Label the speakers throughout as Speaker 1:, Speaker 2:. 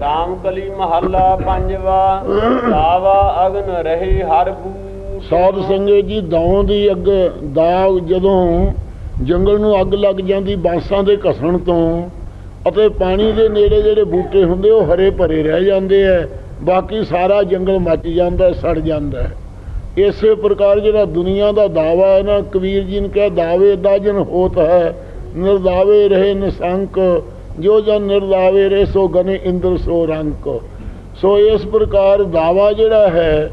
Speaker 1: ਰਾਮ ਕਲੀ ਮਹੱਲਾ ਪੰਜਵਾ ਸਾਵਾ ਅਗਨ ਰਹੇ ਹਰ ਬੂਟ
Speaker 2: ਸਾਧ ਸੰਗਤ ਜੀ, ਦੌਂ ਦੀ ਅੱਗ, ਦਾਗ ਜਦੋਂ ਜੰਗਲ ਨੂੰ ਅੱਗ ਲੱਗ ਜਾਂਦੀ, ਬਾਂਸਾਂ ਦੇ ਘਸਣ ਤੋਂ, ਅਤੇ ਪਾਣੀ ਦੇ ਨੇੜੇ ਜਿਹੜੇ ਬੂਟੇ ਹੁੰਦੇ, ਉਹ ਹਰੇ ਭਰੇ ਰਹਿ ਜਾਂਦੇ ਐ ਬਾਕੀ ਸਾਰਾ ਜੰਗਲ ਮੱਚ ਜਾਂਦਾ, ਸੜ ਜਾਂਦਾ ਹੈ। ਇਸੇ ਪ੍ਰਕਾਰ ਜਿਹੜਾ ਦੁਨੀਆ ਦਾ ਦਾਵਾ ਹੈ ਨਾ, ਕਬੀਰ ਜੀ ਨੇ ਕਿਹਾ, ਦਾਵੇ ਦਾ ਜਨ ਹੋਤ ਹੈ, ਨਿਰਦਾਵੇ ਰਹੇ ਨਿਸੰਕ ਜੋ ਜਨ ਨਿਰਦਾਵੇ ਰੇ, ਸੋ ਗਨੇ ਇੰਦਰ, ਸੋ ਰੰਕ। ਸੋ ਇਸ ਪ੍ਰਕਾਰ ਦਾਵਾ ਜਿਹੜਾ ਹੈ,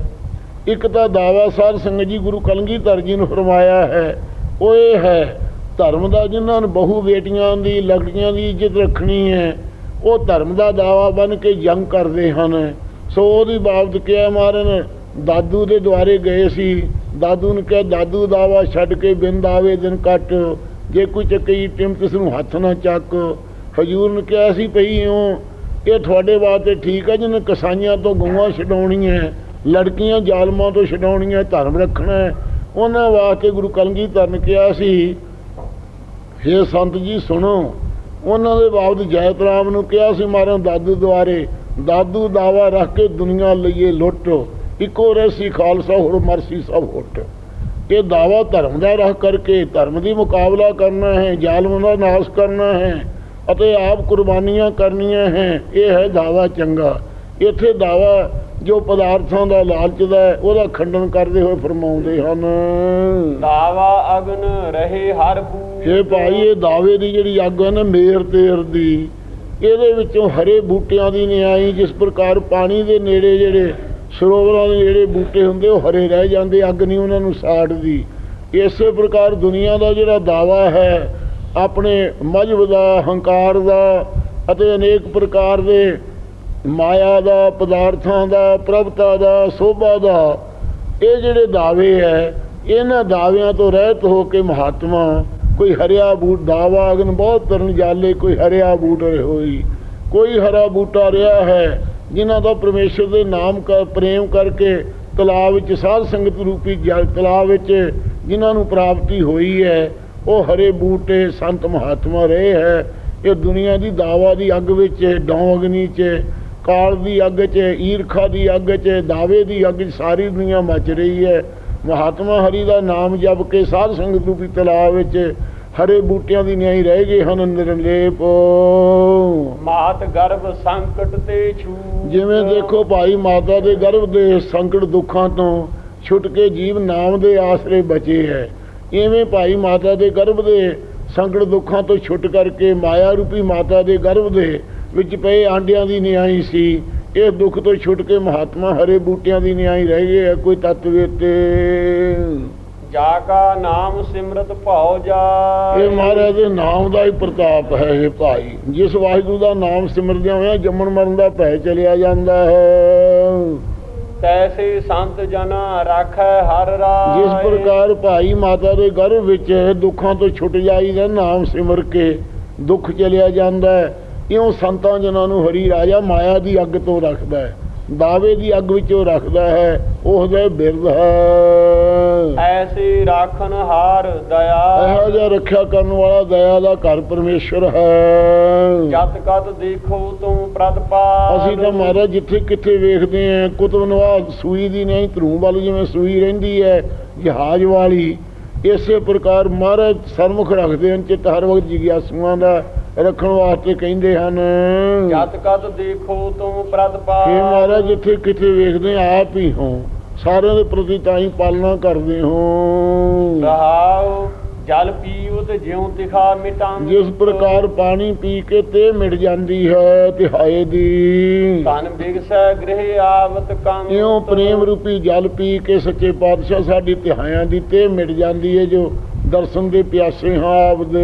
Speaker 2: ਇੱਕ ਤਾਂ ਦਾਵਾ ਸਾਧ ਸੰਗਤ ਜੀ ਗੁਰੂ ਕਲਗੀਧਰ ਜੀ ਨੂੰ ਫਰਮਾਇਆ ਹੈ, ਉਹ ਇਹ ਹੈ, ਧਰਮ ਦਾ ਜਿਨ੍ਹਾਂ ਨੂੰ ਬਹੁ ਬੇਟੀਆਂ ਦੀ, ਲੜਕੀਆਂ ਦੀ ਇੱਜ਼ਤ ਰੱਖਣੀ ਹੈ, ਉਹ ਧਰਮ ਦਾ ਦਾਵਾ ਬਣ ਕੇ ਜੰਗ ਕਰਦੇ ਹਨ। ਸੋ ਉਹਦੀ ਬਾਬਤ ਕਿਹਾ ਮਾਰਨ, ਦਾਦੂ ਦੇ ਦੁਆਰੇ ਗਏ ਸੀ। ਦਾਦੂ ਨੇ ਕਿਹਾ, ਦਾਦੂ, ਦਾਵਾ ਛੱਡ ਕੇ ਬਿੰਦ ਆਵੇ ਦਿਨ ਕੱਟ। ਜੇ ਕੋਈ ਚੱਕੀ ਟਿਮ ਕਿਸ ਨੂੰ ਹੱਥ ਨਾ ਚੱਕ। ਹਜੂਰ ਨੇ ਕਿਹਾ ਸੀ ਪਈ ਇਉਂ ਇਹ ਤੁਹਾਡੇ ਵਾਸਤੇ ਠੀਕ ਹੈ ਜਿਹਨੇ ਕਸਾਈਆਂ ਤੋਂ ਗਊਆਂ ਛਡਾਉਣੀਆਂ, ਲੜਕੀਆਂ ਜ਼ਾਲਮਾਂ ਤੋਂ ਛਡਾਉਣੀਆਂ, ਧਰਮ ਰੱਖਣਾ ਹੈ। ਉਹਨਾਂ ਵਾਸਤੇ ਗੁਰੂ ਕਲਗੀਧਰ ਨੇ ਕਿਹਾ ਸੀ, ਹੇ ਸੰਤ ਜੀ, ਸੁਣੋ, ਉਹਨਾਂ ਦੇ ਬਾਬਤ ਜੈਤ ਰਾਮ ਨੂੰ ਕਿਹਾ ਸੀ ਮਾਰਨ ਦਾਦੂ ਦੁਆਰੇ, ਦਾਦੂ ਦਾਵਾ ਰੱਖ ਕੇ ਦੁਨੀਆ ਲਈਏ ਲੁੱਟ, ਇੱਕੋ ਰਸੀ ਖਾਲਸਾ, ਹੋਰ ਮਰਸੀ ਸਭ ਹੁੱਟ ਇਹ ਦਾਵਾ ਧਰਮ ਦਾ ਰੱਖ ਕਰਕੇ ਧਰਮ ਦੀ ਮੁਕਾਬਲਾ ਕਰਨਾ ਹੈ, ਜ਼ਾਲਮਾਂ ਦਾ ਨਾਸ਼ ਕਰਨਾ ਹੈ ਅਤੇ ਆਪ ਕੁਰਬਾਨੀਆਂ ਕਰਨੀਆਂ ਹੈ। ਇਹ ਹੈ ਦਾਵਾ ਚੰਗਾ। ਇੱਥੇ ਦਾਵਾ ਜੋ ਪਦਾਰਥਾਂ ਦਾ ਲਾਲਚ ਦਾ ਉਹਦਾ ਖੰਡਨ ਕਰਦੇ ਹੋਏ ਫਰਮਾਉਂਦੇ ਹਨ।
Speaker 1: ਸਾਵਾ ਅਗਨ ਰਹੇ ਹਰ ਬੂਟ
Speaker 2: ਇਹ ਭਾਈ ਇਹ ਦਾਵੇ ਦੀ ਜਿਹੜੀ ਅੱਗ ਹੈ ਨਾ ਮੇਰ ਤੇਰ ਦੀ ਇਹਦੇ ਵਿੱਚੋਂ ਹਰੇ ਬੂਟਿਆਂ ਦੀ ਨਿਆਈ ਜਿਸ ਪ੍ਰਕਾਰ ਪਾਣੀ ਦੇ ਨੇੜੇ ਜਿਹੜੇ ਸਰੋਵਰਾਂ ਦੇ ਜਿਹੜੇ ਬੂਟੇ ਹੁੰਦੇ ਉਹ ਹਰੇ ਰਹਿ ਜਾਂਦੇ ਅੱਗ ਨਹੀਂ ਉਹਨਾਂ ਨੂੰ ਸਾੜਦੀ। ਇਸੇ ਪ੍ਰਕਾਰ ਦੁਨੀਆ ਦਾ ਜਿਹੜਾ ਦਾਵਾ ਹੈ ਆਪਣੇ ਮਜਬ ਦਾ, ਹੰਕਾਰ ਦਾ ਅਤੇ ਅਨੇਕ ਪ੍ਰਕਾਰ ਦੇ ਮਾਇਆ ਦਾ, ਪਦਾਰਥਾਂ ਦਾ, ਪ੍ਰਭਤਾ ਦਾ, ਸੋਭਾ ਦਾ, ਇਹ ਜਿਹੜੇ ਦਾਅਵੇ ਹੈ, ਇਹਨਾਂ ਦਾਅਵਿਆਂ ਤੋਂ ਰਹਿਤ ਹੋ ਕੇ ਮਹਾਤਮਾ ਕੋਈ ਹਰਿਆ ਬੂਟ, ਦਾਵਾ, ਅਗਨ ਬਹੁਤ ਤਰਨ ਜਾਲੇ, ਕੋਈ ਹਰਿਆ ਬੂਟ ਹੋਈ, ਕੋਈ ਹਰਾ ਬੂਟਾ ਰਿਹਾ ਹੈ, ਜਿਨ੍ਹਾਂ ਦਾ ਪਰਮੇਸ਼ਰ ਦੇ ਨਾਮ ਕਾ ਪ੍ਰੇਮ ਕਰਕੇ ਤਲਾਬ ਵਿੱਚ ਸਾਧ ਸੰਗਤ ਰੂਪੀ ਜਲ, ਤਲਾਬ ਵਿੱਚ ਜਿਨ੍ਹਾਂ ਨੂੰ ਪ੍ਰਾਪਤੀ ਹੋਈ ਹੈ ਉਹ ਹਰੇ ਬੂਟੇ ਸੰਤ ਮਹਾਤਮਾ ਰਹੇ ਹੈ। ਇਹ ਦੁਨੀਆ ਦੀ ਦਾਵਾ ਦੀ ਅੱਗ ਵਿੱਚ ਡੌਂ ਅਗਨੀ 'ਚ ਕਾਲ ਦੀ ਅੱਗ 'ਚ ਈਰਖਾ ਦੀ ਅੱਗ 'ਚ ਦਾਵੇ ਦੀ ਅੱਗ 'ਚ ਸਾਰੀ ਦੁਨੀਆ ਮੱਚ ਰਹੀ ਹੈ। ਮਹਾਤਮਾ ਹਰੀ ਦਾ ਨਾਮ ਜਪ ਕੇ ਸਾਧ ਸੰਗਤ ਰੂਪੀ ਤਲਾਬ ਵਿੱਚ ਹਰੇ ਬੂਟਿਆਂ ਦੀ ਨਿਆਈ ਰਹਿ ਗਏ ਹਨ ਨਿਰਲੇਪ।
Speaker 1: ਮਾਤ ਗਰਭ ਸੰਕਟ ਤੇ ਛੂਟ
Speaker 2: ਜਿਵੇਂ ਦੇਖੋ ਭਾਈ ਮਾਤਾ ਦੇ ਗਰਭ ਦੇ ਸੰਕਟ ਦੁੱਖਾਂ ਤੋਂ ਛੁੱਟ ਕੇ ਜੀਵ ਨਾਮ ਦੇ ਆਸਰੇ ਬਚੇ ਹੈ। ਇਵੇਂ ਭਾਈ ਮਾਤਾ ਦੇ ਗਰਭ ਦੇ ਸੰਕਟ ਦੁੱਖਾਂ ਤੋਂ ਛੁੱਟ ਕਰਕੇ ਮਾਇਆ ਰੂਪੀ ਮਾਤਾ ਦੇ ਗਰਭ ਦੇ ਵਿੱਚ ਪਏ ਆਂਡਿਆਂ ਦੀ ਨਿਆਈ ਸੀ ਇਹ ਦੁੱਖ ਤੋਂ ਛੁੱਟ ਕੇ ਮਹਾਤਮਾ ਹਰੇ ਬੂਟਿਆਂ ਦੀ ਨਿਆਈ ਰਹਿ ਗਏ ਕੋਈ ਤੱਤ ਤੇ
Speaker 1: ਜਾ ਕਾ ਨਾਮ ਸਿਮਰਤ ਭਾਉ ਜਾ
Speaker 2: ਇਹ ਮਹਾਰਾਜ ਦੇ ਨਾਮ ਦਾ ਹੀ ਪ੍ਰਤਾਪ ਹੈ ਇਹ ਭਾਈ। ਜਿਸ ਵਾਹਿਗੁਰੂ ਦਾ ਨਾਮ ਸਿਮਰਦਿਆਂ ਹੋਇਆਂ ਜੰਮਣ ਮਰਨ ਦਾ ਭੈ ਚਲਿਆ ਜਾਂਦਾ ਹੈ।
Speaker 1: ਤੈਸੇ ਸੰਤ ਜਨਾ ਰਾਖੈ ਹਰ ਰਾਜ
Speaker 2: ਜਿਸ ਪ੍ਰਕਾਰ ਭਾਈ ਮਾਤਾ ਦੇ ਗਰਭ ਵਿੱਚ ਦੁੱਖਾਂ ਤੋਂ ਛੁੱਟ ਜਾਈਦਾ, ਨਾਮ ਸਿਮਰ ਕੇ ਦੁੱਖ ਚਲਿਆ ਜਾਂਦਾ ਹੈ। ਇਉਂ ਸੰਤਾਂ ਜਨਾਂ ਨੂੰ ਹਰੀ ਰਾਜਾ ਮਾਇਆ ਦੀ ਅੱਗ ਤੋਂ ਰੱਖਦਾ ਹੈ। ਦਾਵੇ ਦੀ ਅੱਗ ਵਿੱਚੋਂ ਰੱਖਦਾ ਹੈ ਉਹ ਦੇ ਬਿਰਧ ਹੈ।
Speaker 1: ਐਸੇ ਰਾਖਨ ਹਾਰ ਦਇਆ।
Speaker 2: ਇਹੋ ਜਿਹਾ ਰੱਖਿਆ ਕਰਨ ਵਾਲਾ ਦਇਆ ਦਾ ਘਰ ਪਰਮੇਸ਼ਰ ਹੈ।
Speaker 1: ਜਤ ਕਤ ਦੇਖੋ ਤੂੰ ਪ੍ਰਤਪਾ
Speaker 2: ਅਸੀਂ ਤਾਂ ਮਹਾਰਾਜ ਜਿੱਥੇ ਕਿੱਥੇ ਵੇਖਦੇ ਆਂ ਕੁਤਬ ਨਵਾਜ਼ ਸੂਈ ਦੀ ਨਹੀਂ ਧਰੂ ਵਾਲੀ ਜਿਵੇਂ ਸੂਈ ਰਹਿੰਦੀ ਹੈ ਜਹਾਜ਼ ਵਾਲੀ ਇਸੇ ਪ੍ਰਕਾਰ ਮਹਾਰਾਜ ਸਰਮੁਖ ਰੱਖਦੇ ਹਨ ਚਿੱਤ ਹਰ ਵਕਤ ਜਿਗਿਆਸੂਆਂ ਦਾ। ਰੱਖਣ ਵਾਸਤੇ ਕਹਿੰਦੇ ਹਨ।
Speaker 1: ਜਤ ਕਤ ਦੇਖੋ ਤੂੰ ਪ੍ਰਤਪਾ
Speaker 2: ਇਹ ਮਹਾਰਾਜ ਜਿੱਥੇ ਕਿੱਥੇ ਵੇਖਦੇ ਆਪ ਹੀ ਹੋ। ਸਾਰਿਆਂ ਦੇ ਪ੍ਰਤੀ ਤਾਂ ਹੀ ਪਾਲਣਾ ਕਰਦੇ ਹੋ।
Speaker 1: ਰਹਾਉ ਜਲ ਪੀਉ ਤੇ ਜਿਉ ਤਿਖਾ ਮਿਟਾਂ।
Speaker 2: ਜਿਸ ਪ੍ਰਕਾਰ ਪਾਣੀ ਪੀ ਕੇ ਤੇ ਮਿਟ ਜਾਂਦੀ ਹੈ ਤਿਹਾਏ ਦੀ।
Speaker 1: ਤਨ ਬਿਗਸੈ ਗ੍ਰਹਿ ਆਵਤ ਕੰਤ
Speaker 2: ਇਉਂ ਪ੍ਰੇਮ ਰੂਪੀ ਜਲ ਪੀ ਕੇ ਸੱਚੇ ਪਾਤਸ਼ਾਹ ਸਾਡੀ ਤਿਹਾਇਆਂ ਦੀ ਤੇ ਮਿਟ ਜਾਂਦੀ ਹੈ ਜੋ ਦਰਸ਼ਨ ਦੇ ਪਿਆਸੇ ਹਾਂ ਆਪਦੇ।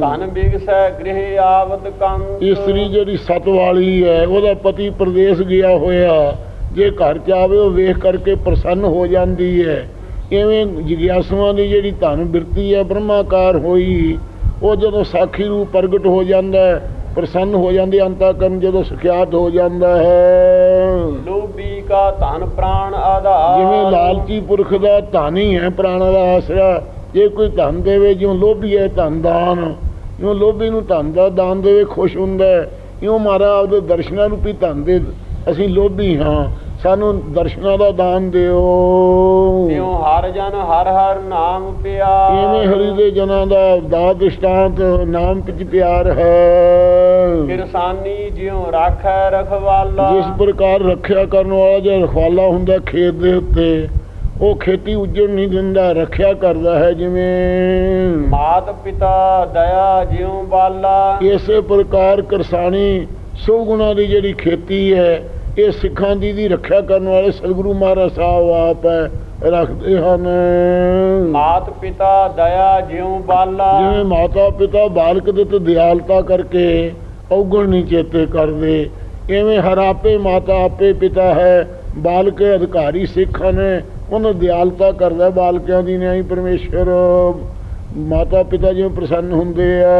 Speaker 1: ਤਨ ਬਿਗਸੈ ਗ੍ਰਹਿ ਆਵਤ ਕੰਤ
Speaker 2: ਇਸਤਰੀ ਜਿਹੜੀ ਸਤ ਵਾਲੀ ਹੈ ਉਹਦਾ ਪਤੀ ਪ੍ਰਦੇਸ਼ ਗਿਆ ਹੋਇਆ। ਜੇ ਘਰ ਚ ਆਵੇ ਉਹ ਵੇਖ ਕਰਕੇ ਪ੍ਰਸੰਨ ਹੋ ਜਾਂਦੀ ਹੈ। ਇਵੇਂ ਜਿਗਿਆਸੂਆਂ ਦੀ ਜਿਹੜੀ ਧਨ ਬਿਰਤੀ ਹੈ ਬ੍ਰਹਮਾਕਾਰ ਹੋਈ ਉਹ ਜਦੋਂ ਸਾਖੀ ਰੂਪ ਪ੍ਰਗਟ ਹੋ ਜਾਂਦਾ ਹੈ ਪ੍ਰਸੰਨ ਹੋ ਜਾਂਦੇ ਅੰਤਾਕਰਨ ਜਦੋਂ ਸੁਖਿਆਤ ਹੋ ਜਾਂਦਾ ਹੈ।
Speaker 1: ਲੋਭੀ ਕਾ ਧਨ ਪ੍ਰਾਣ ਆਧਾਰ।
Speaker 2: ਜਿਵੇਂ ਲਾਲਚੀ ਪੁਰਖ ਦਾ ਧਨ ਹੀ ਹੈ ਪ੍ਰਾਣਾ ਦਾ ਆਸਰਾ ਜੇ ਕੋਈ ਧਨ ਦੇਵੇ ਜਿਉਂ ਲੋਭੀ ਹੈ ਧਨ ਦਾਨ। ਜਿਉਂ ਲੋਭੀ ਨੂੰ ਧਨ ਦਾ ਦਾਨ ਦੇਵੇ ਖੁਸ਼ ਹੁੰਦਾ ਹੈ। ਇਉਂ ਮਾਰਾ ਆਪਦੇ ਦਰਸ਼ਨਾਂ ਰੂਪੀ ਧਨ ਦੇ ਅਸੀਂ ਲੋਭੀ ਹਾਂ। ਸਾਨੂੰ ਦਰਸ਼ਨਾਂ ਦਾ ਦਾਨ ਦਿਓ।
Speaker 1: ਤਿਉ ਹਰ ਜਨ ਹਰ ਹਰ ਨਾਮ ਪਿਆ
Speaker 2: ਇਵੇਂ ਹਰੀ ਦੇ ਜਨਾਂ ਦਾ ਦਾਤ ਦ੍ਰਿਸ਼ਟਾਂਤ ਨਾਮ ਵਿੱਚ ਪਿਆਰ ਹੈ।
Speaker 1: ਕਿਰਸਾਨੀ ਜਿਉ ਰਾਖੈ ਰਖਵਾਲਾ।
Speaker 2: ਜਿਸ ਪ੍ਰਕਾਰ ਰੱਖਿਆ ਕਰਨ ਵਾਲਾ ਜਿਹੜਾ ਰਖਵਾਲਾ ਹੁੰਦਾ ਖੇਤ ਦੇ ਉੱਤੇ ਉਹ ਖੇਤੀ ਉੱਜੜ ਨਹੀਂ ਦਿੰਦਾ ਰੱਖਿਆ ਕਰਦਾ ਹੈ ਜਿਵੇਂ।
Speaker 1: ਮਾਤ ਪਿਤਾ ਦਇਆ ਜਿਉ ਬਾਲਾ।
Speaker 2: ਇਸੇ ਪ੍ਰਕਾਰ ਕਿਰਸਾਨੀ ਸੋ ਗੁਣਾ ਦੀ ਜਿਹੜੀ ਖੇਤੀ ਹੈ ਇਹ ਸਿੱਖਾਂ ਦੀ ਦੀ ਰੱਖਿਆ ਕਰਨ ਵਾਲੇ ਸਤਿਗੁਰੂ ਮਹਾਰਾਜ ਸਾਹਿਬ ਆਪ ਹੈ ਰੱਖਦੇ ਹਨ।
Speaker 1: ਮਾਤ ਪਿਤਾ ਦਇਆ ਜਿਉ ਬਾਲਾ।
Speaker 2: ਜਿਵੇਂ ਮਾਤਾ ਪਿਤਾ ਬਾਲਕ ਦੇ ਤੇ ਦਿਆਲਤਾ ਕਰਕੇ ਔਗਣ ਨਹੀਂ ਚੇਤੇ ਕਰਦੇ ਐਵੇਂ ਹਰ ਆਪੇ ਮਾਤਾ ਆਪੇ ਪਿਤਾ ਹੈ ਬਾਲਕ ਅਧਿਕਾਰੀ ਸਿੱਖਾਂ ਨੇ ਉਹਨਾਂ ਦਿਆਲਤਾ ਕਰਦਾ ਬਾਲਕਿਆਂ ਦੀ ਨਿਆਈ ਪਰਮੇਸ਼ਰ। ਮਾਤਾ ਪਿਤਾ ਜਿਵੇਂ ਪ੍ਰਸੰਨ ਹੁੰਦੇ ਆ।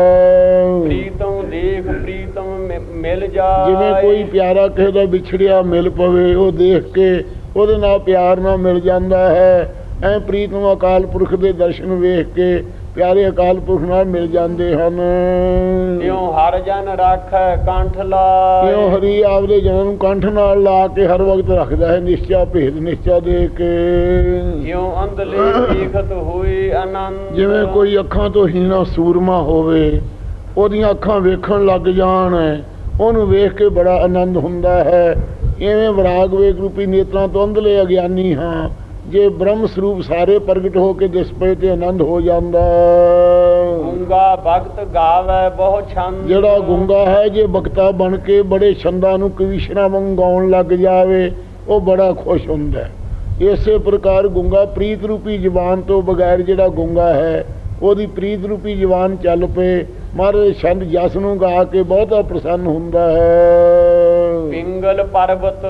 Speaker 1: ਪ੍ਰੀਤਮ ਦੇਖ ਪ੍ਰੀਤਮ ਮਿਲ ਜਾਏ
Speaker 2: ਜਿਵੇਂ ਕੋਈ ਪਿਆਰਾ ਕਿਸੇ ਦਾ ਵਿਛੜਿਆ ਮਿਲ ਪਵੇ ਉਹ ਦੇਖ ਕੇ ਉਹਦੇ ਨਾਲ ਪਿਆਰ ਨਾਲ ਮਿਲ ਜਾਂਦਾ ਹੈ। ਐ ਪ੍ਰੀਤਮ ਅਕਾਲ ਪੁਰਖ ਦੇ ਦਰਸ਼ਨ ਵੇਖ ਕੇ ਪਿਆਰੇ ਅਕਾਲ ਪੁਰਖ ਨਾਲ ਮਿਲ ਜਾਂਦੇ ਹਨ।
Speaker 1: ਤਿਉ ਹਰ ਜਨ ਰਾਖੈ ਕੰਠ ਲਾਏ?
Speaker 2: ਕਿਉਂ ਹਰੀ ਆਪਦੇ ਜਨਾਂ ਨੂੰ ਕੰਠ ਨਾਲ ਲਾ ਕੇ ਹਰ ਵਕਤ ਰੱਖਦਾ ਹੈ ਨਿਸ਼ਚਾ ਭੇਦ ਨਿਸ਼ਚਾ ਦੇ ਕੇ?
Speaker 1: ਜਿਉ ਅੰਧਲੇ ਦੇਖਤ ਹੋਏ ਆਨੰਦ
Speaker 2: ਜਿਵੇਂ ਕੋਈ ਅੱਖਾਂ ਤੋਂ ਹੀਣਾ ਸੂਰਮਾ ਹੋਵੇ ਉਹਦੀਆਂ ਅੱਖਾਂ ਵੇਖਣ ਲੱਗ ਜਾਣ ਉਹਨੂੰ ਵੇਖ ਕੇ ਬੜਾ ਆਨੰਦ ਹੁੰਦਾ ਹੈ। ਐਵੇਂ ਵਿਰਾਗ ਵੇਗ ਰੂਪੀ ਨੇਤਰਾਂ ਤੋਂ ਅੰਧਲੇ ਅਗਿਆਨੀ ਹਾਂ। ਜੇ ਬ੍ਰਹਮ ਸਰੂਪ ਸਾਰੇ ਪ੍ਰਗਟ ਹੋ ਕੇ ਦਿਸ ਪਏ ਤੇ ਆਨੰਦ ਹੋ ਜਾਂਦਾ।
Speaker 1: ਗੂੰਗਾ ਭਗਤ ਗਾਵੇ ਬਹੁ ਛੰਦ।
Speaker 2: ਜਿਹੜਾ ਗੁੰਗਾ ਹੈ ਜੇ ਬਖਤਾ ਬਣ ਕੇ ਬੜੇ ਛੰਦਾਂ ਨੂੰ ਕਵੀਸ਼ਰਾਂ ਵਾਂਗ ਗਾਉਣ ਲੱਗ ਜਾਵੇ ਉਹ ਬੜਾ ਖੁਸ਼ ਹੁੰਦਾ ਇਸੇ ਪ੍ਰਕਾਰ ਗੁੰਗਾ ਪ੍ਰੀਤ ਰੂਪੀ ਜ਼ੁਬਾਨ ਤੋਂ ਬਗੈਰ ਜਿਹੜਾ ਗੁੰਗਾ ਹੈ ਉਹਦੀ ਪ੍ਰੀਤ ਰੂਪੀ ਜ਼ੁਬਾਨ ਚੱਲ ਪਏ। ਮਹਾਰਾਜ ਛੰਦ ਜਸ ਨੂੰ ਗਾ ਕੇ ਬਹੁਤਾ ਪ੍ਰਸੰਨ ਹੁੰਦਾ ਹੈ।
Speaker 1: ਪਿੰਗਲ ਪਰਬਤ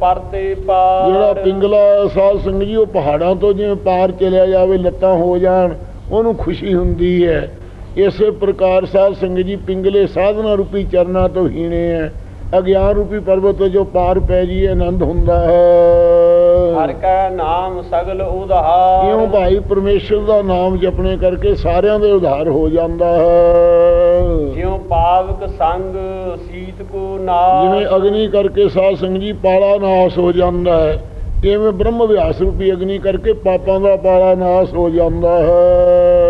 Speaker 1: ਪਰਤੇ ਪਾਰ।
Speaker 2: ਜਿਹੜਾ ਪਿੰਗਲਾ ਸਾਧ ਸੰਗਤ ਜੀ ਉਹ ਪਹਾੜਾਂ ਤੋਂ ਜਿਵੇਂ ਪਾਰ ਚਲਿਆ ਜਾਵੇ ਲੱਤਾਂ ਹੋ ਜਾਣ ਉਹਨੂੰ ਖੁਸ਼ੀ ਹੁੰਦੀ ਹੈ। ਇਸੇ ਪ੍ਰਕਾਰ ਸਾਧ ਸੰਗਤ ਜੀ ਪਿੰਗਲੇ ਸਾਧਨਾ ਰੂਪੀ ਚਰਨਾਂ ਤੋਂ ਹੀਣੇ ਹੈ। ਅਗਿਆਨ ਰੂਪੀ ਪਰਬਤ ਜੋ ਪਾਰ ਪੈ ਜੀ ਆਨੰਦ ਹੁੰਦਾ
Speaker 1: ਹਰ
Speaker 2: ਹੈ
Speaker 1: ਕੈ ਨਾਮ ਸਗਲ ਉਧਾਰ।
Speaker 2: ਇਉਂ ਭਾਈ ਪਰਮੇਸ਼ਰ ਦਾ ਨਾਮ ਜਪਣੇ ਕਰਕੇ ਸਾਰਿਆਂ ਦੇ ਉਧਾਰ ਹੋ ਜਾਂਦਾ ਹੈ।
Speaker 1: ਜਿਉ ਪਾਵਕ ਸੰਗ ਸੀਤ ਕੋ ਨਾਰ
Speaker 2: ਜਿਵੇਂ ਅਗਨੀ ਕਰਕੇ ਸਾਧ ਸੰਗਤ ਜੀ ਪਾਲਾ ਨਾਸ ਹੋ ਜਾਂਦਾ ਹੈ ਇਵੇਂ ਬ੍ਰਹਮ ਵਿਆਸ ਰੂਪੀ ਅਗਨੀ ਕਰਕੇ ਪਾਪਾਂ ਦਾ ਪਾਲਾ ਨਾਸ ਹੋ ਜਾਂਦਾ ਹੈ।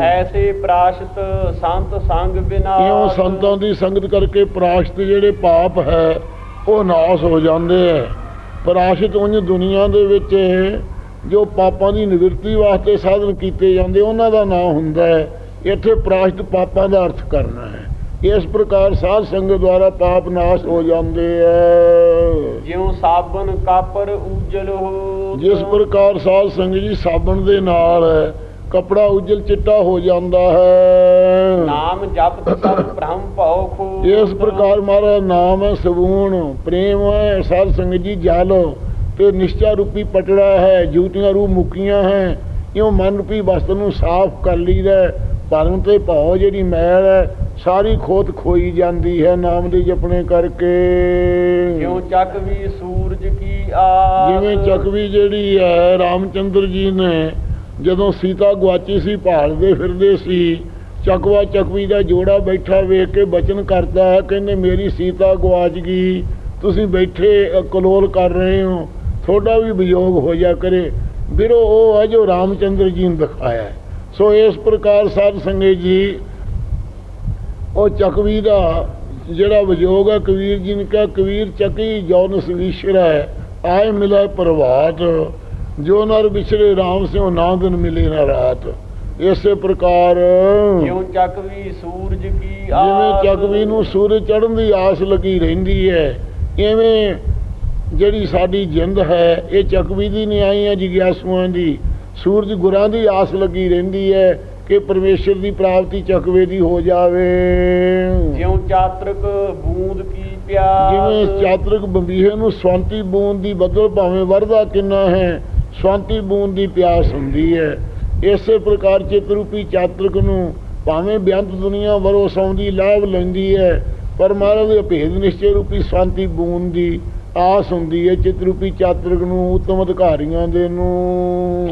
Speaker 1: ਐਸੇ ਪ੍ਰਾਸ਼ਤ ਸੰਤ ਸੰਗ ਬਿਨਾ
Speaker 2: ਇਉਂ ਸੰਤਾਂ ਦੀ ਸੰਗਤ ਕਰਕੇ ਪ੍ਰਾਸ਼ਤ ਜਿਹੜੇ ਪਾਪ ਹੈ ਉਹ ਨਾਸ ਹੋ ਜਾਂਦੇ ਹੈ। ਪ੍ਰਾਸ਼ਤ ਉਂਝ ਦੁਨੀਆ ਦੇ ਵਿੱਚ ਜੋ ਪਾਪਾਂ ਦੀ ਨਿਵਰਤੀ ਵਾਸਤੇ ਸਾਧਨ ਕੀਤੇ ਜਾਂਦੇ ਉਹਨਾਂ ਦਾ ਨਾਮ ਹੁੰਦਾ ਹੈ। ਇੱਥੇ ਪ੍ਰਾਸ਼ਤ ਪਾਪਾਂ ਦਾ ਅਰਥ ਕਰਨਾ ਹੈ। ਇਸ ਪ੍ਰਕਾਰ ਸਾਧ ਸੰਗਤ ਦੁਆਰਾ ਪਾਪ ਨਾਸ਼ ਹੋ ਜਾਂਦੇ ਹੈ।
Speaker 1: ਜਿਉ ਸਾਬਨ ਕਾਪਰ ਉਜਲ ਹੋ
Speaker 2: ਜਿਸ ਪ੍ਰਕਾਰ ਸਾਧ ਸੰਗਤ ਜੀ ਸਾਬਣ ਦੇ ਨਾਲ ਕਪੜਾ ਉਜਲ ਚਿੱਟਾ ਹੋ ਜਾਂਦਾ ਹੈ।
Speaker 1: ਨਾਮ ਜਪਤ ਸਭ ਬ੍ਰਹਮ ਭਉ ਖੂ।
Speaker 2: ਇਸ ਪ੍ਰਕਾਰ ਮਹਾਰਾਜ ਨਾਮ ਹੈ ਸਗੂਣ ਪ੍ਰੇਮ ਹੈ ਸਾਧ ਸੰਗਤ ਜੀ ਜਲ। ਤੇ ਨਿਸ਼ਚਾ ਰੂਪੀ ਪਟੜਾ ਹੈ ਜੂਤੀਆਂ ਰੂਪ ਮੁਕੀਆਂ ਹੈ। ਇਉਂ ਮਨ ਰੂਪੀ ਵਸਤ ਨੂੰ ਸਾਫ਼ ਕਰ ਲਈਦਾ ਹੈ। ਭਰਮ ਤੇ ਭਾਉ ਜਿਹੜੀ ਮੈਲ ਹੈ ਸਾਰੀ ਖੋਤ ਖੋਈ ਜਾਂਦੀ ਹੈ ਨਾਮ ਦੇ ਜਪਣੇ ਕਰਕੇ।
Speaker 1: ਜਿਉ ਚੱਕ ਵੀ ਸੂਰਜ ਕੀ ਆਸ।
Speaker 2: ਜਿਵੇਂ ਚਕਵੀ ਜਿਹੜੀ ਹੈ ਰਾਮਚੰਦਰ ਜੀ ਨੇ ਜਦੋਂ ਸੀਤਾ ਗਵਾਚੀ ਸੀ, ਭਾਲਦੇ ਫਿਰਦੇ ਸੀ, ਚਕਵਾ ਚਕਵੀ ਦਾ ਜੋੜਾ ਬੈਠਾ ਵੇਖ ਕੇ ਬਚਨ ਕਰਦਾ ਹੈ, ਕਹਿੰਦੇ ਮੇਰੀ ਸੀਤਾ ਗਵਾਚ ਗਈ, ਤੁਸੀਂ ਬੈਠੇ ਕਲੋਲ ਕਰ ਰਹੇ ਹੋ, ਤੁਹਾਡਾ ਵੀ ਵਿਯੋਗ ਹੋ ਜਾ ਕਰੇ। ਵੀਰੋ, ਉਹ ਹੈ ਜੋ ਰਾਮਚੰਦਰ ਜੀ ਨੇ ਦਿਖਾਇਆ ਸੋ ਇਸ ਪ੍ਰਕਾਰ ਸਾਧ ਸੰਗਤ ਜੀ, ਉਹ ਚਕਵੀ ਦਾ ਜਿਹੜਾ ਵਿਯੋਗ ਹੈ, ਕਬੀਰ ਜੀ ਨੇ ਕਿਹਾ, ਕਬੀਰ ਚਕੀ ਜੌਨ ਸਵੀਸ਼ਰ ਹੈ ਆਏ ਮਿਲੇ ਪ੍ਰਭਾਤ। ਜੋ ਨਰ ਵਿਛੜੇ RAM ਸਿਓ ਨਾ ਦਿਨ ਮਿਲੇ ਨਾ ਰਾਤ। ਇਸੇ ਪ੍ਰਕਾਰ
Speaker 1: ਜਿਉ ਚੱਕ ਵੀ ਸੂਰਜ ਕੀ
Speaker 2: ਜਿਵੇਂ
Speaker 1: ਆਸ।
Speaker 2: ਚਕਵੀ ਨੂੰ ਸੂਰਜ ਚੜ੍ਹਨ ਦੀ ਆਸ ਲੱਗੀ ਰਹਿੰਦੀ ਹੈ ਐਵੇਂ ਜਿਹੜੀ ਸਾਡੀ ਜਿੰਦ ਹੈ ਇਹ ਚਕਵੀ ਦੀ ਨਿਆਈ ਹੈ ਜਿਗਿਆਸੂਆਂ ਦੀ। ਸੂਰਜ ਗੁਰਾਂ ਦੀ ਆਸ ਲੱਗੀ ਰਹਿੰਦੀ ਹੈ ਕਿ ਪਰਮੇਸ਼ਰ ਦੀ ਪ੍ਰਾਪਤੀ ਚਕਵੇ ਦੀ ਹੋ ਜਾਵੇ।
Speaker 1: ਜਿਉ ਚਾਤਰਕ ਬੂੰਦ ਕੀ ਪਿਆਸ।
Speaker 2: ਜਿਵੇਂ ਚਾਤਰਿਕ ਬੰਬੀਹੇ ਨੂੰ ਸਵਾਂਤੀ ਬੂੰਦ ਦੀ ਬਦਲ ਭਾਵੇਂ ਵਰਦਾ ਕਿੰਨਾ ਹੈ ਸਵਾਂਤੀ ਬੂੰਦ ਦੀ ਪਿਆਸ ਹੁੰਦੀ ਹੈ। ਇਸੇ ਪ੍ਰਕਾਰ ਚਿਤ ਰੂਪੀ ਚਾਤਰਿਕ ਨੂੰ ਭਾਵੇਂ ਬੇਅੰਤ ਦੁਨੀਆ ਵਰੋ ਸੌਂਦੀ ਲਾਭ ਲੈਂਦੀ ਹੈ ਪਰ ਮਹਾਰਾਜ ਦੇ ਭੇਦ ਨਿਸ਼ਚੈ ਰੂਪੀ ਸਵਾਂਤੀ ਬੂੰਦ ਦੀ ਆਸ ਹੁੰਦੀ ਹੈ ਚਿਤ ਰੂਪੀ ਚਾਤਰਿਕ ਨੂੰ ਉਤਮ ਅਧਿਕਾਰੀਆਂ ਦੇ ਨੂੰ।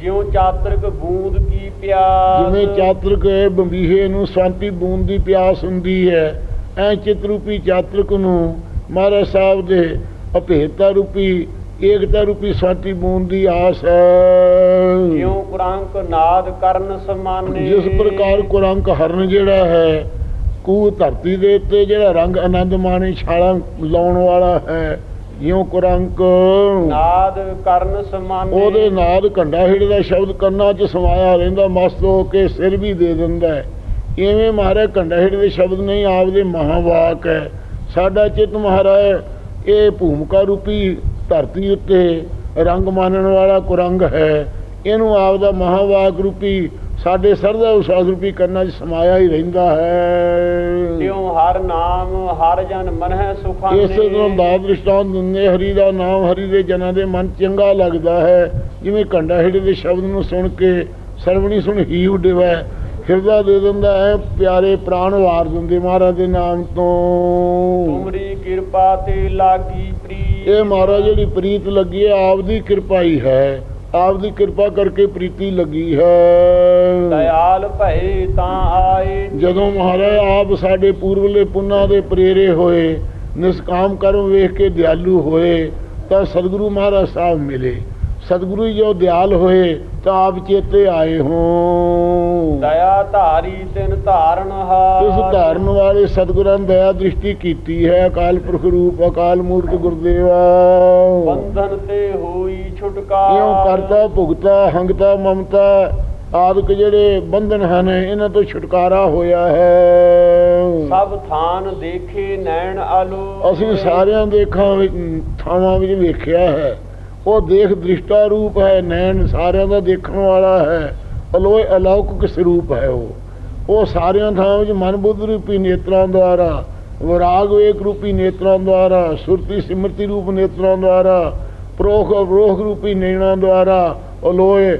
Speaker 1: ਜਿਉ ਚਾਤਰਕ ਬੂੰਦ ਕੀ ਪਿਆਸ।
Speaker 2: ਜਿਵੇਂ ਚਾਤਰਿਕ ਬੰਬੀਹੇ ਨੂੰ ਸਵਾਂਤੀ ਬੂੰਦ ਦੀ ਪਿਆਸ ਹੁੰਦੀ ਹੈ ਐ ਚਿਤ ਰੂਪੀ ਚਾਤ੍ਰਿਕ ਨੂੰ ਮਹਾਰਾਜ ਸਾਹਿਬ ਦੇ ਅਭੇਦਤਾ ਰੂਪੀ ਏਕਤਾ ਰੂਪੀ ਸਾਤੀ ਬੂੰਦ ਦੀ ਆਸ ਹੈ।
Speaker 1: ਜਿਉ ਕੁਰੰਕ ਨਾਦ ਕਰਨ ਸਮਾਨੇ।
Speaker 2: ਜਿਸ ਪ੍ਰਕਾਰ ਕੁਰੰਕ ਹਰਨ ਜਿਹੜਾ ਹੈ ਕੂ ਧਰਤੀ ਦੇ ਉੱਤੇ ਜਿਹੜਾ ਰੰਗ ਆਨੰਦ ਮਾਣੇ ਛਾਲਾਂ ਲਾਉਣ ਵਾਲਾ ਹੈ ਜਿਉ ਕੁਰੰਕ
Speaker 1: ਨਾਦ ਕਰਨ ਸਮਾਨੇ।
Speaker 2: ਉਹਦੇ ਨਾਦ ਕੰਡਾ ਹਿੜ ਦਾ ਸ਼ਬਦ ਕੰਨਾਂ 'ਚ ਸਮਾਇਆ ਰਹਿੰਦਾ ਮਸਤ ਹੋ ਕੇ ਸਿਰ ਵੀ ਦੇ ਦਿੰਦਾ ਹੈ। ਇਵੇਂ ਮਹਾਰਾਜ ਕੰਡਾ ਹਿੜ ਦੇ ਸ਼ਬਦ ਨਹੀਂ ਆਪਦੇ ਮਹਾਵਾਕ ਹੈ। ਸਾਡਾ ਚਿੱਤ ਮਹਾਰਾਜ ਇਹ ਭੂਮਿਕਾ ਰੂਪੀ ਧਰਤੀ ਉੱਤੇ ਰੰਗ ਮਾਨਣ ਵਾਲਾ ਕੁਰੰਗ ਹੈ। ਇਹਨੂੰ ਆਪਦਾ ਮਹਾਵਾਕ ਰੂਪੀ ਸਾਡੇ ਸਰਦਾ ਉਸਾਸ ਰੂਪੀ ਕੰਨਾਂ 'ਚ ਸਮਾਇਆ ਹੀ ਰਹਿੰਦਾ ਹੈ।
Speaker 1: ਜਿਉ ਹਰ ਨਾਮ ਹਰ ਜਨ ਮਨਹਿ ਸੁਖਾਨੇ।
Speaker 2: ਇਸੇ ਤਰ੍ਹਾਂ ਦਾਤ ਦ੍ਰਿਸ਼ਟਾਂਤ ਦਿੰਦੇ ਹਰੀ ਦਾ ਨਾਮ ਹਰੀ ਦੇ ਜਨਾਂ ਦੇ ਮਨ ਚੰਗਾ ਲੱਗਦਾ ਹੈ। ਜਿਵੇਂ ਕੰਡਾ ਹਿੜੇ ਦੇ ਸ਼ਬਦ ਨੂੰ ਸੁਣ ਕੇ ਸਰਵਣੀ ਸੁਣ ਹੀ ਉੱਡਿਆ ਹਿਰਦਾ ਦੇ ਦਿੰਦਾ ਹੈ ਪਿਆਰੇ ਪ੍ਰਾਣ ਵਾਰ ਦਿੰਦੇ ਮਹਾਰਾਜ ਦੇ ਨਾਮ ਤੋਂ।
Speaker 1: ਤੁਮਰੀ ਕਿਰਪਾ ਤੇ ਲਾਗੀ ਪ੍ਰੀਤ।
Speaker 2: ਇਹ ਮਹਾਰਾਜ ਜਿਹੜੀ ਪ੍ਰੀਤ ਲੱਗੀ ਹੈ ਆਪਦੀ ਕਿਰਪਾ ਹੀ। ਹੈ ਆਪਦੀ ਕਿਰਪਾ ਕਰਕੇ ਪ੍ਰੀਤੀ ਲੱਗੀ ਹੈ।
Speaker 1: ਦਇਆਲ ਭਏ ਤਾਂ ਆਏ।
Speaker 2: ਜਦੋਂ ਮਹਾਰਾਜ ਆਪ ਸਾਡੇ ਪੂਰਵਲੇ ਪੁੰਨਾਂ ਦੇ ਪ੍ਰੇਰੇ ਹੋਏ ਨਿਸਕਾਮ ਕਰਮ ਵੇਖ ਕੇ ਦਿਆਲੂ ਹੋਏ ਤਾਂ ਸਤਿਗੁਰੂ ਮਹਾਰਾਜ ਸਾਹਿਬ ਮਿਲੇ। ਸਤਿਗੁਰੂ ਜੀ ਜੋ ਦਿਆਲ ਹੋਏ ਤਾਂ ਆਪ ਚੇਤੇ ਆਏ ਹੋਂ।
Speaker 1: ਦਇਆ ਧਾਰੀ ਤਿਨ ਧਾਰਨ ਹਾਰ।
Speaker 2: ਇਸ ਧਾਰਨ ਵਾਲੇ ਸਤਿਗੁਰਾਂ ਦਇਆ ਦ੍ਰਿਸ਼ਟੀ ਕੀਤੀ ਹੈ। ਅਕਾਲ ਪੁਰਖ ਰੂਪ ਅਕਾਲ ਮੂਰਤ ਗੁਰਦੇਵਾ।
Speaker 1: ਬੰਧਨ ਤੇ ਹੋਈ ਛੁਟਕਾਰ
Speaker 2: ਇਉਂ ਕਰਤਾ ਭੁਗਤਾ ਹੰਗਤਾ ਮਮਤਾ ਆਦਿਕ ਜਿਹੜੇ ਬੰਧਨ ਹਨ ਇਹਨਾਂ ਤੋਂ ਛੁਟਕਾਰਾ ਹੋਇਆ ਹੈ।
Speaker 1: ਸਭ ਥਾਨ ਦੇਖੇ ਨੈਣ ਆਲੋ।
Speaker 2: ਅਸੀਂ ਸਾਰਿਆਂ ਦੇਖਾਂ ਵਿੱਚ ਥਾਵਾਂ ਵਿੱਚ ਵੇਖਿਆ ਹੈ। ਉਹ ਦੇਖ ਦ੍ਰਿਸ਼ਟਾ ਰੂਪ ਹੈ, ਨੈਣ ਸਾਰਿਆਂ ਦਾ ਦੇਖਣ ਵਾਲਾ ਹੈ ਅਲੋਏ ਅਲੌਕਿਕ ਸਰੂਪ ਹੈ ਉਹ। ਉਹ ਸਾਰਿਆਂ ਥਾਵਾਂ ਵਿੱਚ ਮਨ ਬੁੱਧ ਰੂਪੀ ਨੇਤਰਾਂ ਦੁਆਰਾ, ਵਿਰਾਗ ਵੇਕ ਰੂਪੀ ਨੇਤਰਾਂ ਦੁਆਰਾ, ਸੁਰਤੀ ਸਿਮਰਤੀ ਰੂਪ ਨੇਤਰਾਂ ਦੁਆਰਾ, ਪ੍ਰੋਖ ਅਵਰੋਖ ਰੂਪੀ ਨੈਣਾਂ ਦੁਆਰਾ ਅਲੋਏ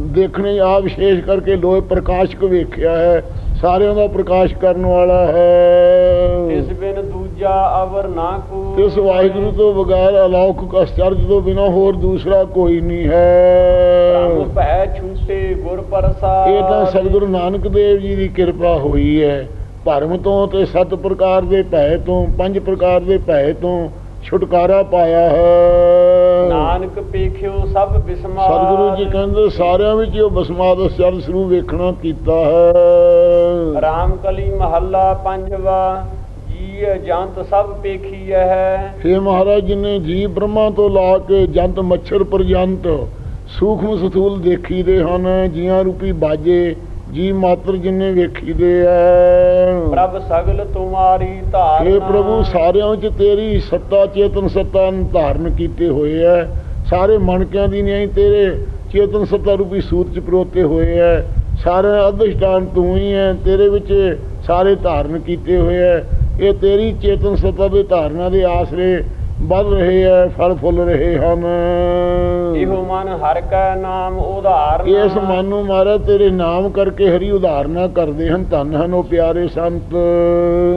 Speaker 2: ਦੇਖਣੇ ਆ ਵਿਸ਼ੇਸ਼ ਕਰਕੇ ਲੋਏ ਪ੍ਰਕਾਸ਼ਕ ਵੇਖਿਆ ਹੈ, ਸਾਰਿਆਂ ਦਾ ਪ੍ਰਕਾਸ਼ ਕਰਨ ਵਾਲਾ ਹੈ।
Speaker 1: ਇਸ ਬਿਨ ਦੂਜਾ ਅਵਰ ਨਾ ਕੋ
Speaker 2: ਇਸ ਵਾਹਿਗੁਰੂ ਤੋਂ ਬਗੈਰ ਅਲੌਕਿਕ ਅਸਚਰਜ ਤੋਂ ਬਿਨਾ ਹੋਰ ਦੂਸਰਾ ਕੋਈ ਨਹੀਂ ਹੈ।
Speaker 1: ਪ੍ਰਭ ਭੈ ਛੂਟੇ ਗੁਰ ਪ੍ਰਸਾਦ।
Speaker 2: ਇਹ ਤਾਂ ਸਤਿਗੁਰੂ ਨਾਨਕ ਦੇਵ ਜੀ ਦੀ ਕਿਰਪਾ ਹੋਈ ਹੈ। ਭਰਮ ਤੋਂ ਤੇ ਸੱਤ ਪ੍ਰਕਾਰ ਦੇ ਭੈ ਤੋਂ ਪੰਜ ਪ੍ਰਕਾਰ ਦੇ ਭੈ ਤੋਂ ਛੁਟਕਾਰਾ ਪਾਇਆ ਹੈ।
Speaker 1: ਨਾਨਕ ਪੇਖਿਓ ਸਭ ਬਿਸਮਾਰ
Speaker 2: ਸਤਿਗੁਰੂ ਜੀ ਕਹਿੰਦੇ ਸਾਰਿਆਂ ਵਿੱਚ ਉਹ ਬਸਮਾਦ ਅਸਚਰਜ ਸਰੂਪ ਵੇਖਣਾ ਕੀਤਾ ਹੈ।
Speaker 1: ਰਾਮ ਕਲੀ ਮਹੱਲਾ ਪੰਜਵਾ। ਜੀ ਜੰਤ ਸਭ ਪੇਖੀ ਹੈ।
Speaker 2: ਹੇ ਮਹਾਰਾਜ ਜੀ ਨੇ ਜੀ ਬ੍ਰਹਮਾ ਤੋਂ ਲਾ ਕੇ ਜੰਤ ਮੱਛਰ ਪਰਜੰਤ ਸੂਖਮ ਸਥੂਲ ਦੇਖੀਦੇ ਹਨ ਜੀਆਂ ਰੂਪੀ ਬਾਜੇ ਜੀ ਮਾਤਰ ਜਿੰਨੇ ਵੇਖੀਦੇ ਐ।
Speaker 1: ਪ੍ਰਭ ਸਗਲ ਤੁਮਾਰੀ ਧਾਰਨ।
Speaker 2: ਹੇ ਪ੍ਰਭੂ ਸਾਰਿਆਂ ਵਿੱਚ ਤੇਰੀ ਸੱਤਾ ਚੇਤਨ ਸੱਤਾ ਨੂੰ ਧਾਰਨ ਕੀਤੇ ਹੋਏ ਐ। ਸਾਰੇ ਮਣਕਿਆਂ ਦੀ ਨਹੀਂ ਤੇਰੇ ਚੇਤਨ ਸੱਤਾ ਰੂਪੀ ਚ ਪਰੋਤੇ ਹੋਏ ਐ। ਸਾਰੇ ਅਧਿਸ਼ਟਾਨ ਤੂੰ ਹੀ ਐ। ਤੇਰੇ ਵਿੱਚ ਸਾਰੇ ਧਾਰਨ ਕੀਤੇ ਹੋਏ ਐ। ਇਹ ਤੇਰੀ ਚੇਤਨ ਸੱਤਾ ਦੇ ਧਾਰਨਾ ਦੇ ਆਸਰੇ ਵੱਧ ਰਹੇ ਐ ਫਲ ਫੁੱਲ ਰਹੇ ਹਨ।
Speaker 1: ਇਹੋ ਮਨ ਹਰ ਕੈ ਨਾਮ ਉਧਾਰਨ।
Speaker 2: ਇਸ ਮਨ ਨੂੰ ਮਾਰਾ ਤੇਰੇ ਨਾਮ ਕਰਕੇ ਹਰੀ ਉਦਾਹਰਨਾ ਕਰਦੇ ਹਨ ਧੰਨ ਹਨ ਉਹ ਪਿਆਰੇ ਸੰਤ।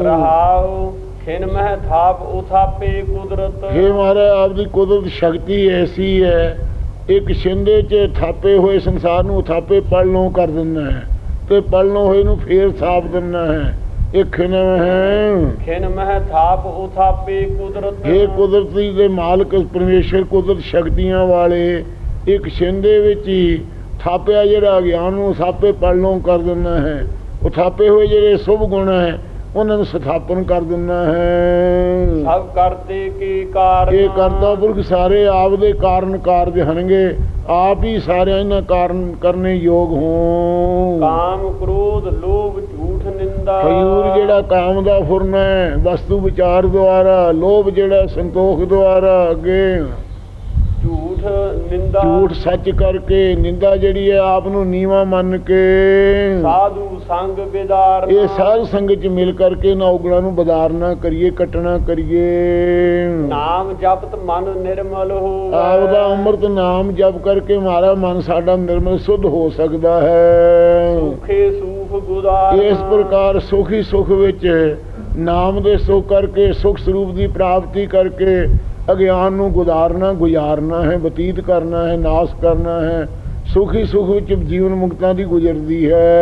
Speaker 1: ਰਹਾਉ ਖਿਨ ਮਹਿ ਥਾਪ ਉਥਾਪੇ ਕੁਦਰਤ।
Speaker 2: ਹੇ ਮਹਾਰਾਜ ਆਪਦੀ ਕੁਦਰਤ ਸ਼ਕਤੀ ਐਸੀ ਹੈ ਇੱਕ ਛਿੰਦੇ 'ਚ ਥਾਪੇ ਹੋਏ ਸੰਸਾਰ ਨੂੰ ਥਾਪੇ ਪੜਲੋਂ ਕਰ ਦਿੰਦਾ ਹੈ ਤੇ ਪੜਲੋਂ ਹੋਏ ਨੂੰ ਫੇਰ ਥਾਪ ਦਿੰਦਾ ਹੈ। ਇਹ ਖਿਨ ਹੈ
Speaker 1: ਖਿਨ ਮਹਿ ਥਾਪ ਉਥਾਪੇ ਕੁਦਰਤ।
Speaker 2: ਹੇ ਕੁਦਰਤੀ ਦੇ ਮਾਲਕ ਪਰਮੇਸ਼ਰ ਕੁਦਰਤ ਸ਼ਕਤੀਆਂ ਵਾਲੇ ਇੱਕ ਛਿੰਦੇ ਵਿੱਚ ਹੀ ਥਾਪਿਆ ਜਿਹੜਾ ਗਿਆਨ ਨੂੰ ਥਾਪੇ ਪੜਲੋਂ ਕਰ ਦਿੰਦਾ ਹੈ। ਉਹ ਥਾਪੇ ਹੋਏ ਜਿਹੜੇ ਸੁਭ ਗੁਣ ਹੈ। ਉਹਨਾਂ ਨੂੰ ਸਥਾਪਨ ਕਰ ਦਿੰਦਾ ਹੈ।
Speaker 1: ਸਭ ਕਰਤੇ ਕੀ ਕਾਰਨ?
Speaker 2: ਇਹ ਕਰਤਾ ਪੁਰਖ ਸਾਰੇ ਆਪ ਦੇ ਕਾਰਨ ਕਾਰਜ ਹਨਗੇ ਆਪ ਹੀ ਸਾਰਿਆਂ ਇਹਨਾਂ ਕਾਰਨ ਕਰਨੇ ਯੋਗ ਹੋਂ
Speaker 1: ਕਾਮ ਕ੍ਰੋਧ ਲੋਭ ਝੂਠ ਨਿੰਦਾ।
Speaker 2: ਖਯੂਰ ਜਿਹੜਾ ਕਾਮ ਦਾ ਫੁਰਨ ਹੈ ਵਸਤੂ ਵਿਚਾਰ ਦੁਆਰਾ ਲੋਭ ਜਿਹੜਾ ਸੰਤੋਖ ਦੁਆਰਾ ਅੱਗੇ।
Speaker 1: ਝੂਠ ਨਿੰਦਾ।
Speaker 2: ਝੂਠ ਸੱਚ ਕਰਕੇ ਨਿੰਦਾ ਜਿਹੜੀ ਹੈ ਆਪ ਨੂੰ ਨੀਵਾ ਮੰਨ ਕੇ।
Speaker 1: ਸਾਧੂ ਸੰਗ ਬਿਦਾਰ
Speaker 2: ਇਹ ਸਾਧ ਸੰਗਤ ਚ ਮਿਲ ਕਰਕੇ ਨਾ ਉਗਲਾਂ ਨੂੰ ਬਦਾਰਨਾ ਕਰੀਏ ਕੱਟਣਾ ਕਰੀਏ।
Speaker 1: ਨਾਮ ਜਪਤ ਮਨ ਨਿਰਮਲ ਹੋਵੇ।
Speaker 2: ਆਪਦਾ ਅੰਮ੍ਰਿਤ ਨਾਮ ਜਪ ਕਰਕੇ ਮਾਰਾ ਮਨ ਸਾਡਾ ਨਿਰਮਲ ਸੁਧ ਹੋ ਸਕਦਾ ਹੈ।
Speaker 1: ਸੁਖੇ ਸੂਖ ਗੁਦਾਰ
Speaker 2: ਇਸ ਪ੍ਰਕਾਰ ਸੁਖੀ ਸੁਖ ਵਿੱਚ ਨਾਮ ਦੇ ਸੁਖ ਕਰਕੇ ਸੁਖ ਸਰੂਪ ਦੀ ਪ੍ਰਾਪਤੀ ਕਰਕੇ ਅਗਿਆਨ ਨੂੰ ਗੁਜ਼ਾਰਨਾ ਗੁਜ਼ਾਰਨਾ ਹੈ ਬਤੀਤ ਕਰਨਾ ਹੈ ਨਾਸ ਕਰਨਾ ਹੈ ਸੁਖੀ ਸੁਖ ਵਿੱਚ ਜੀਵਨ ਮੁਕਤਾਂ ਦੀ ਗੁਜ਼ਰਦੀ ਹੈ।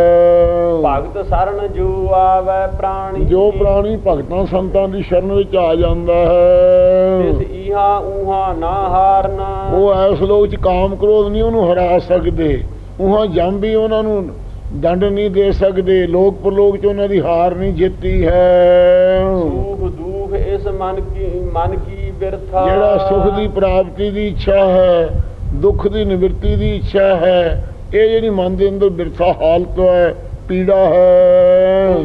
Speaker 1: ਭਗਤ ਸਰਨ ਜੋ ਆਵੇ ਪ੍ਰਾਣੀ।
Speaker 2: ਜੋ ਪ੍ਰਾਣੀ ਭਗਤਾਂ ਸੰਤਾਂ ਦੀ ਸ਼ਰਨ ਵਿੱਚ ਆ ਜਾਂਦਾ ਹੈ।
Speaker 1: ਤਿਸ ਇਹਾ ਉਹਾ ਨਾ ਹਾਰਨਾ।
Speaker 2: ਉਹ ਐਸ ਲੋਕ ਚ ਕਾਮ ਕ੍ਰੋਧ ਨਹੀਂ ਉਹਨੂੰ ਹਰਾ ਸਕਦੇ। ਉਹਾਂ ਜੰਮ ਵੀ ਉਹਨਾਂ ਨੂੰ ਦੰਡ ਨਹੀਂ ਦੇ ਸਕਦੇ। ਲੋਕ ਪਰਲੋਕ ਚ ਉਹਨਾਂ ਦੀ ਹਾਰ ਨਹੀਂ ਜਿੱਤੀ ਹੈ।
Speaker 1: ਸੁਖ ਦੁਖ ਇਸ ਮਨ ਕੀ ਮਨ ਕੀ ਬਿਰਥਾ
Speaker 2: ਜਿਹੜਾ ਸੁਖ ਦੀ ਪ੍ਰਾਪਤੀ ਦੀ ਇੱਛਾ ਹੈ ਦੁੱਖ ਦੀ ਨਿਵਰਤੀ ਦੀ ਇੱਛਾ ਹੈ ਇਹ ਜਿਹੜੀ ਮਨ ਦੇ ਅੰਦਰ ਬਿਰਥਾ ਹਾਲਤ ਹੈ ਪੀੜਾ ਹੈ।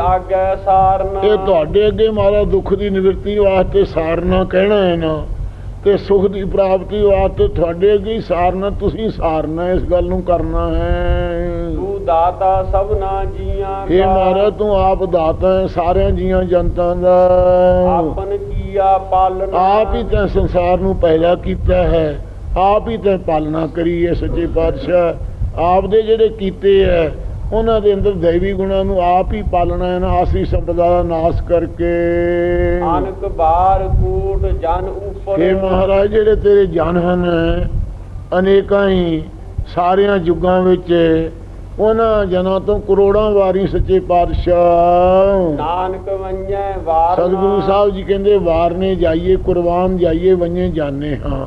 Speaker 1: ਆਗੇ ਸਾਰਨਾ।
Speaker 2: ਇਹ ਤੁਹਾਡੇ ਅੱਗੇ ਮਾਰਾ ਦੁੱਖ ਦੀ ਨਿਵਰਤੀ ਵਾਸਤੇ ਸਾਰਨਾ ਕਹਿਣਾ ਹੈ ਨਾ ਤੇ ਸੁਖ ਦੀ ਪ੍ਰਾਪਤੀ ਵਾਸਤੇ ਤੁਹਾਡੇ ਅੱਗੇ ਹੀ ਸਾਰਨਾ ਤੁਸੀਂ ਸਾਰਨਾ ਇਸ ਗੱਲ ਨੂੰ ਕਰਨਾ ਹੈ।
Speaker 1: ਤੂੰ ਦਾਤਾ ਸਭਨਾ ਜੀਆਂ
Speaker 2: ਇਹ ਮਾਰਾ ਤੂੰ ਆਪ ਦਾਤਾ ਹੈ ਸਾਰਿਆਂ ਜੀਆਂ ਜਨਤਾਂ ਦਾ।
Speaker 1: ਆਪਨ ਕੀਆ ਪਾਲਣਾ
Speaker 2: ਆਪ ਹੀ ਤਾਂ ਸੰਸਾਰ ਨੂੰ ਪੈਦਾ ਕੀਤਾ ਹੈ। ਆਪ ਹੀ ਤਾਂ ਪਾਲਣਾ ਕਰੀ ਹੈ ਸੱਚੇ ਪਾਤਸ਼ਾਹ। ਆਪ ਦੇ ਜਿਹੜੇ ਕੀਤੇ ਹੈ ਉਹਨਾਂ ਦੇ ਅੰਦਰ ਦੇਵੀ ਗੁਣਾਂ ਨੂੰ ਆਪ ਹੀ ਪਾਲਣਾ ਹੈ ਨਾ ਆਸਰੀ ਸੰਪਦਾ ਦਾ ਨਾਸ ਕਰਕੇ।
Speaker 1: ਅਨਕ ਬਾਰ ਕੂਟ ਜਨ ਉਪਰ।
Speaker 2: ਇਹ ਮਹਾਰਾਜ ਜਿਹੜੇ ਤੇਰੇ ਜਨ ਹਨ ਅਨੇਕਾਂ ਹੀ ਸਾਰਿਆਂ ਯੁੱਗਾਂ ਵਿੱਚ ਉਹਨਾਂ ਜਨਾਂ ਤੋਂ ਕਰੋੜਾਂ ਵਾਰੀ ਸੱਚੇ ਪਾਤਸ਼ਾਹ।
Speaker 1: ਨਾਨਕ ਵੰਜੈ ਵਾਰ
Speaker 2: ਸਤਿਗੁਰੂ ਸਾਹਿਬ ਜੀ ਕਹਿੰਦੇ ਵਾਰਨੇ ਜਾਈਏ ਕੁਰਬਾਨ ਜਾਈਏ ਵੰਨੇ ਜਾਣੇ ਹਾਂ।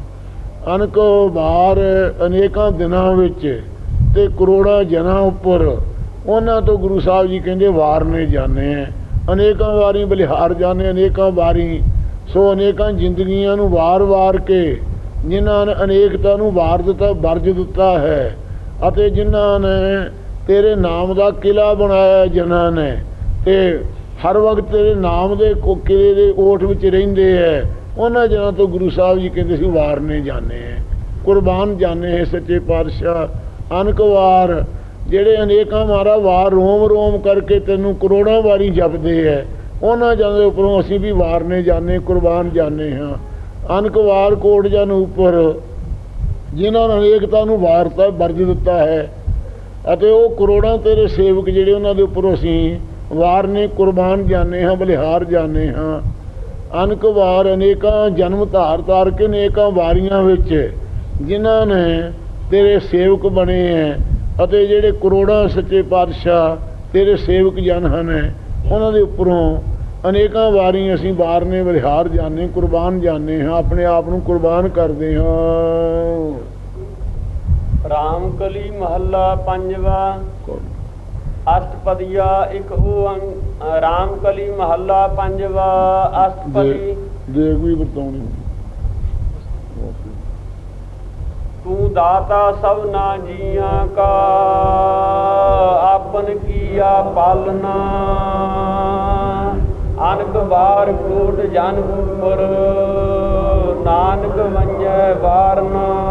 Speaker 2: ਅਨਕ ਵਾਰ ਅਨੇਕਾਂ ਦਿਨਾਂ ਵਿੱਚ ਤੇ ਕਰੋੜਾਂ ਜਨਾਂ ਉੱਪਰ ਉਹਨਾਂ ਤੋਂ ਗੁਰੂ ਸਾਹਿਬ ਜੀ ਕਹਿੰਦੇ ਵਾਰਨੇ ਜਾਣੇ ਅਨੇਕਾਂ ਵਾਰੀ ਬਲਿਹਾਰ ਜਾਣੇ ਅਨੇਕਾਂ ਵਾਰੀ ਸੋ ਅਨੇਕਾਂ ਜ਼ਿੰਦਗੀਆਂ ਨੂੰ ਵਾਰ-ਵਾਰ ਕੇ ਜਿਨ੍ਹਾਂ ਨੇ ਅਨੇਕਤਾ ਨੂੰ ਵਾਰ ਦਿੱਤਾ ਵਰਜ ਦਿੱਤਾ ਹੈ ਅਤੇ ਜਿਨ੍ਹਾਂ ਨੇ ਤੇਰੇ ਨਾਮ ਦਾ ਕਿਲਾ ਬਣਾਇਆ ਜਨਾਂ ਨੇ ਤੇ ਹਰ ਵਕਤ ਤੇਰੇ ਨਾਮ ਦੇ ਕੋ- ਕਿਲੇ ਦੇ ਓਟ ਵਿੱਚ ਰਹਿੰਦੇ ਹੈ ਉਹਨਾਂ ਜਨਾਂ ਤੋਂ ਗੁਰੂ ਸਾਹਿਬ ਜੀ ਕਹਿੰਦੇ ਸੀ ਵਾਰਨੇ ਜਾਣੇ ਹੈ ਕੁਰਬਾਨ ਜਾਣੇ ਹੈ ਸੱਚੇ ਪਾਤਸ਼ਾਹ। ਅਨਕਵਾਰ ਜਿਹੜੇ ਅਨੇਕਾਂ ਮਾਰਾ ਵਾਰ ਰੋਮ ਰੋਮ ਕਰਕੇ ਤੈਨੂੰ ਕਰੋੜਾਂ ਵਾਰੀ ਜਪਦੇ ਹੈ ਉਹਨਾਂ ਜਨਾਂ ਦੇ ਉੱਪਰੋਂ ਅਸੀਂ ਵੀ ਵਾਰਨੇ ਜਾਣੇ, ਕੁਰਬਾਨ ਜਾਣੇ ਹਾਂ। ਅਨਕ ਵਾਰ ਕੋਟ ਜਨ ਉੱਪਰ ਜਿਨ੍ਹਾਂ ਨੇ ਅਨੇਕਤਾ ਨੂੰ ਵਾਰਤਾ, ਵਰਜ ਦਿੱਤਾ ਹੈ। ਅਤੇ ਉਹ ਕਰੋੜਾਂ ਤੇਰੇ ਸੇਵਕ ਜਿਹੜੇ ਉਹਨਾਂ ਦੇ ਉੱਪਰ ਅਸੀਂ ਵਾਰ ਨੇ ਕੁਰਬਾਨ ਜਾਣੇ ਹਾਂ, ਬਲਿਹਾਰ ਜਾਣੇ ਹਾਂ। ਅਨਕ ਵਾਰ ਅਨੇਕਾਂ ਜਨਮ ਧਾਰ ਧਾਰ ਕੇ ਅਨੇਕਾਂ ਵਾਰੀਆਂ ਵਿੱਚ ਜਿਨ੍ਹਾਂ ਨੇ ਤੇਰੇ ਸੇਵਕ ਬਣੇ ਹੈ ਅਤੇ ਜਿਹੜੇ ਕਰੋੜਾਂ ਸੱਚੇ ਪਾਤਸ਼ਾਹ ਤੇਰੇ ਸੇਵਕ ਜਨ ਹਨ, ਉਹਨਾਂ ਦੇ ਉੱਪਰੋਂ ਅਨੇਕਾਂ ਵਾਰੀ ਅਸੀਂ ਵਾਰ ਨੇ ਬਲਿਹਾਰ ਜਾਣੇ, ਕੁਰਬਾਨ ਜਾਣੇ ਹਾਂ, ਆਪਣੇ ਆਪ ਨੂੰ ਕੁਰਬਾਨ ਕਰਦੇ ਹਾਂ।
Speaker 1: ਰਾਮ ਕਲੀ ਮਹੱਲਾ ਪੰਜਵਾ। ਅਸ਼ਟਪਦੀਆ ਇੱਕ ਓੰਗ ਰਾਮ ਕਲੀ ਮਹੱਲਾ ਪੰਜਵਾ ਅਸ਼ਟਪਦੀ।
Speaker 2: ਦੇਖ ਵੀ ਵਰਤਾਉਣੀ
Speaker 1: ਤੂੰ ਦਾਤਾ ਸਭਨਾ ਜੀਆਂ ਕਾ ਆਪਨ ਕੀਆ ਪਾਲਨਾ। ਅਨਕ ਵਾਰ ਕੋਟ ਜਨ ਉਪਰ ਨਾਨਕ ਵੰਜੈ ਵਾਰਨਾ।